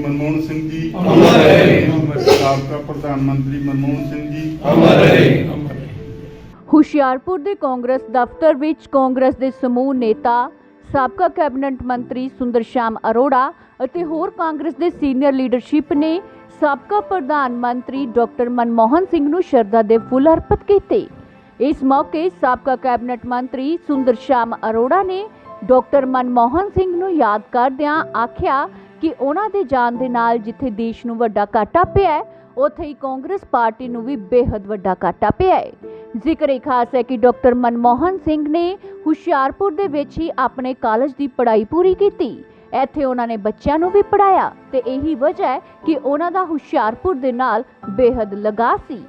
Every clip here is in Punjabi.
ਮਨਮੋਹਨ ਸਿੰਘ ਜੀ। ਅਮਰ ਰਹੇ। ਸਾਬਕਾ ਪ੍ਰਧਾਨ ਮੰਤਰੀ ਮਨਮੋਹਨ ਸਿੰਘ ਜੀ। ਅਮਰ ਰਹੇ। ਹੁਸ਼ਿਆਰਪੁਰ ਦੇ ਕਾਂਗਰਸ ਦਫ਼ਤਰ ਵਿੱਚ ਕਾਂਗਰਸ ਦੇ ਸਮੂਹ ਨੇਤਾ ਸਾਬਕਾ ਕੈਬਨਿਟ ਮੰਤਰੀ ਸੁੰਦਰ ਸ਼ਾਮ ਅਰੋੜਾ ਅਤੇ ਹੋਰ ਕਾਂਗਰਸ ਦੇ ਸੀਨੀਅਰ ਲੀਡਰਸ਼ਿਪ ਨੇ ਸਾਬਕਾ ਪ੍ਰਧਾਨ ਮੰਤਰੀ ਡਾਕਟਰ ਮਨਮੋਹਨ ਸਿੰਘ ਨੂੰ ਸ਼ਰਧਾ ਦੇ ਫੁੱਲ ਅਰਪਿਤ ਕੀਤੇ। ਇਸ ਮੌਕੇ ਸਾਬਕਾ ਕੈਬਨਿਟ ਮੰਤਰੀ ਸੁੰਦਰ ਸ਼ਾਮ ਅਰੋੜਾ ਨੇ ਡਾਕਟਰ ਮਨਮੋਹਨ ਸਿੰਘ ਨੂੰ ਯਾਦ ਕਰਦਿਆਂ ਆਖਿਆ ਕਿ ਉਹਨਾਂ ਦੇ ਜਾਣ ਦੇ ਨਾਲ ਜਿੱਥੇ ਦੇਸ਼ ਨੂੰ ਵੱਡਾ ਘਾਟਾ ਪਿਆ ਹੈ, ਉੱਥੇ ਹੀ ਕਾਂਗਰਸ ਪਾਰਟੀ ਨੂੰ ਵੀ ਬੇਹੱਦ ਵੱਡਾ ਘਾਟਾ ਪਿਆ ਹੈ। ਜ਼ਿਕਰ ਇਹ ਖਾਸ ਹੈ ਕਿ ਡਾਕਟਰ ਮਨਮੋਹਨ ਸਿੰਘ ਨੇ ਹੁਸ਼ਿਆਰਪੁਰ ਦੇ ਵਿੱਚ ਹੀ ਆਪਣੇ ਕਾਲਜ ਦੀ ਪੜ੍ਹਾਈ ਪੂਰੀ ਕੀਤੀ। ਇੱਥੇ ਉਹਨਾਂ ਨੇ ਬੱਚਿਆਂ ਨੂੰ ਵੀ ਪੜ੍ਹਾਇਆ ਤੇ ਇਹੀ ਵਜ੍ਹਾ ਹੈ ਕਿ ਉਹਨਾਂ ਦਾ ਹੁਸ਼ਿਆਰਪੁਰ ਦੇ ਨਾਲ ਬੇਹੱਦ ਲਗਾ ਸੀ।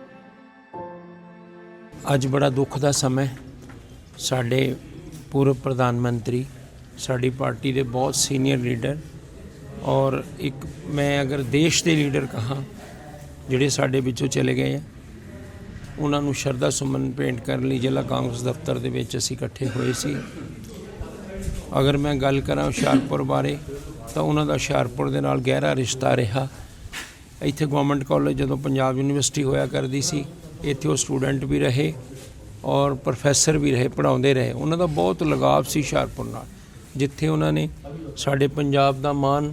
ਅੱਜ ਬੜਾ ਦੁੱਖ ਦਾ ਸਮਾਂ ਸਾਡੇ ਪੂਰਵ ਪ੍ਰਧਾਨ ਮੰਤਰੀ, ਸਾਡੀ ਪਾਰਟੀ ਦੇ ਬਹੁਤ ਸੀਨੀਅਰ ਲੀਡਰ ਔਰ ਇੱਕ ਮੈਂ ਅਗਰ ਦੇਸ਼ ਦੇ ਲੀਡਰ ਕਹਾਂ, ਜਿਹੜੇ ਸਾਡੇ ਵਿੱਚੋਂ ਚਲੇ ਗਏ ਆ, ਉਹਨਾਂ ਨੂੰ ਸ਼ਰਧਾ ਸੁਮਨ ਭੇਂਟ ਕਰਨ ਲਈ ਜ਼ਿਲ੍ਹਾ ਕਾਂਗਰਸ ਦਫ਼ਤਰ ਦੇ ਵਿੱਚ ਅਸੀਂ ਇਕੱਠੇ ਹੋਏ ਸੀ। ਅਗਰ ਮੈਂ ਗੱਲ ਕਰਾਂ ਹੁਸ਼ਿਆਰਪੁਰ ਬਾਰੇ, ਤਾਂ ਉਹਨਾਂ ਦਾ ਹੁਸ਼ਿਆਰਪੁਰ ਦੇ ਨਾਲ ਗਹਿਰਾ ਰਿਸ਼ਤਾ ਰਿਹਾ। ਇੱਥੇ ਗਵਰਨਮੈਂਟ ਕਾਲਜ ਜਦੋਂ ਪੰਜਾਬ ਯੂਨੀਵਰਸਿਟੀ ਹੋਇਆ ਕਰਦੀ ਸੀ, ਇੱਥੇ ਉਹ ਸਟੂਡੈਂਟ ਵੀ ਰਹੇ ਔਰ ਪ੍ਰੋਫੈਸਰ ਵੀ ਰਹੇ, ਪੜ੍ਹਾਉਂਦੇ ਰਹੇ। ਉਹਨਾਂ ਦਾ ਬਹੁਤ ਲਗਾਵ ਸੀ ਹੁਸ਼ਿਆਰਪੁਰ ਨਾਲ, ਜਿੱਥੇ ਉਹਨਾਂ ਨੇ ਸਾਡੇ ਪੰਜਾਬ ਦਾ ਮਾਣ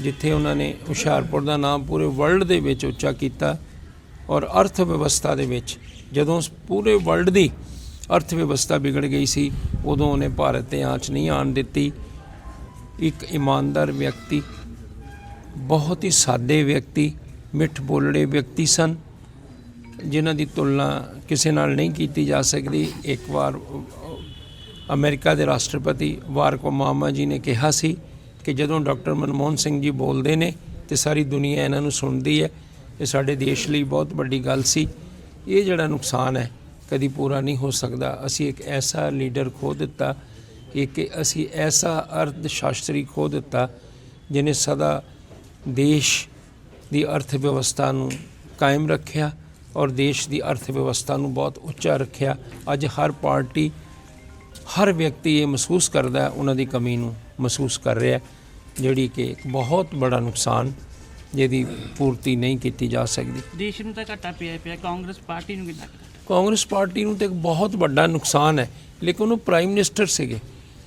ਜਿੱਥੇ ਉਹਨਾਂ ਨੇ ਹੁਸ਼ਿਆਰਪੁਰ ਦਾ ਨਾਮ ਪੂਰੇ ਵਰਲਡ ਦੇ ਵਿੱਚ ਉੱਚਾ ਕੀਤਾ ਔਰ ਅਰਥ ਵਿਵਸਥਾ ਦੇ ਵਿੱਚ ਜਦੋਂ ਪੂਰੇ ਵਰਲਡ ਦੀ ਅਰਥ ਵਿਵਸਥਾ ਵਿਗੜ ਗਈ ਸੀ ਉਦੋਂ ਉਹਨੇ ਭਾਰਤ ਤੇ ਆਂਚ ਨਹੀਂ ਆਣ ਦਿੱਤੀ। ਇੱਕ ਇਮਾਨਦਾਰ ਵਿਅਕਤੀ ਬਹੁਤ ਹੀ ਸਾਦੇ ਵਿਅਕਤੀ ਮਿੱਠ ਬੋਲੜੇ ਵਿਅਕਤੀ ਸਨ ਜਿਨ੍ਹਾਂ ਦੀ ਤੁਲਨਾ ਕਿਸੇ ਨਾਲ ਨਹੀਂ ਕੀਤੀ ਜਾ ਸਕਦੀ। ਇੱਕ ਵਾਰ ਅ, ਅਮਰੀਕਾ ਦੇ ਰਾਸ਼ਟਰਪਤੀ ਬਾਰਕ ਮਾਮਾ ਜੀ ਨੇ ਕਿਹਾ ਸੀ ਕਿ ਜਦੋਂ ਡਾਕਟਰ ਮਨਮੋਹਨ ਸਿੰਘ ਜੀ ਬੋਲਦੇ ਨੇ ਤੇ ਸਾਰੀ ਦੁਨੀਆ ਇਹਨਾਂ ਨੂੰ ਸੁਣਦੀ ਹੈ, ਇਹ ਸਾਡੇ ਦੇਸ਼ ਲਈ ਬਹੁਤ ਵੱਡੀ ਗੱਲ ਸੀ। ਇਹ ਜਿਹੜਾ ਨੁਕਸਾਨ ਹੈ, ਕਦੀ ਪੂਰਾ ਨਹੀਂ ਹੋ ਸਕਦਾ। ਅਸੀਂ ਇੱਕ ਐਸਾ ਲੀਡਰ ਖੋ ਦਿੱਤਾ ਇੱਕ ਅਸੀਂ ਐਸਾ ਅਰਥ ਸ਼ਾਸਤਰੀ ਖੋ ਦਿੱਤਾ ਜਿਨੇ ਸਦਾ ਦੇਸ਼ ਦੀ ਅਰਥ ਵਿਵਸਥਾ ਨੂੰ ਕਾਇਮ ਰੱਖਿਆ ਔਰ ਦੇਸ਼ ਦੀ ਅਰਥ ਵਿਵਸਥਾ ਨੂੰ ਬਹੁਤ ਉੱਚਾ ਰੱਖਿਆ। ਅੱਜ ਹਰ ਪਾਰਟੀ, ਹਰ ਵਿਅਕਤੀ ਇਹ ਮਹਿਸੂਸ ਕਰਦਾ ਹੈ, ਉਹਨਾਂ ਦੀ ਕਮੀ ਨੂੰ। ਮਹਿਸੂਸ ਕਰ ਰਿਹਾ ਹੈ, ਜਿਹੜੀ ਕਿ ਇੱਕ ਬਹੁਤ ਬੜਾ ਨੁਕਸਾਨ ਜਿਹਦੀ ਪੂਰਤੀ ਨਹੀਂ ਕੀਤੀ ਜਾ ਸਕਦੀ। ਦੇਸ਼ ਨੂੰ ਤਾਂ ਘਾਟਾ ਪਿਆ ਪਿਆ ਕਾਂਗਰਸ ਪਾਰਟੀ ਨੂੰ ਕਿੰਨਾ ਕਾਂਗਰਸ ਪਾਰਟੀ ਨੂੰ ਤੇ ਇੱਕ ਬਹੁਤ ਵੱਡਾ ਨੁਕਸਾਨ ਹੈ ਲੇਕਿਨ ਉਹ ਪ੍ਰਾਈਮ ਮਿਨਿਸਟਰ ਸੀਗੇ।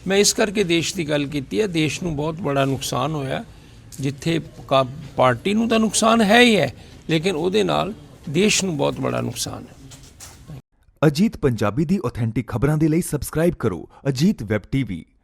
ਮੈਂ ਇਸ ਕਰਕੇ ਦੇਸ਼ ਦੀ ਗੱਲ ਕੀਤੀ ਹੈ ਦੇਸ਼ ਨੂੰ ਬਹੁਤ ਬੜਾ ਨੁਕਸਾਨ ਹੋਇਆ ਜਿੱਥੇ ਕਾ- ਪਾਰਟੀ ਨੂੰ ਤਾਂ ਨੁਕਸਾਨ ਹੈ ਹੀ ਹੈ ਲੇਕਿਨ ਉਹਦੇ ਨਾਲ ਦੇਸ਼ ਨੂੰ ਬਹੁਤ ਬੜਾ ਨੁਕਸਾਨ ਹੈ। ਅਜੀਤ ਪੰਜਾਬੀ ਦੀ ਆਥੈਂਟਿਕ ਖਬਰਾਂ ਦੇ ਲਈ ਸਬਸਕ੍ਰਾਈਬ ਕਰੋ ਅਜੀਤ ਵੈਬ ਟੀਵੀ।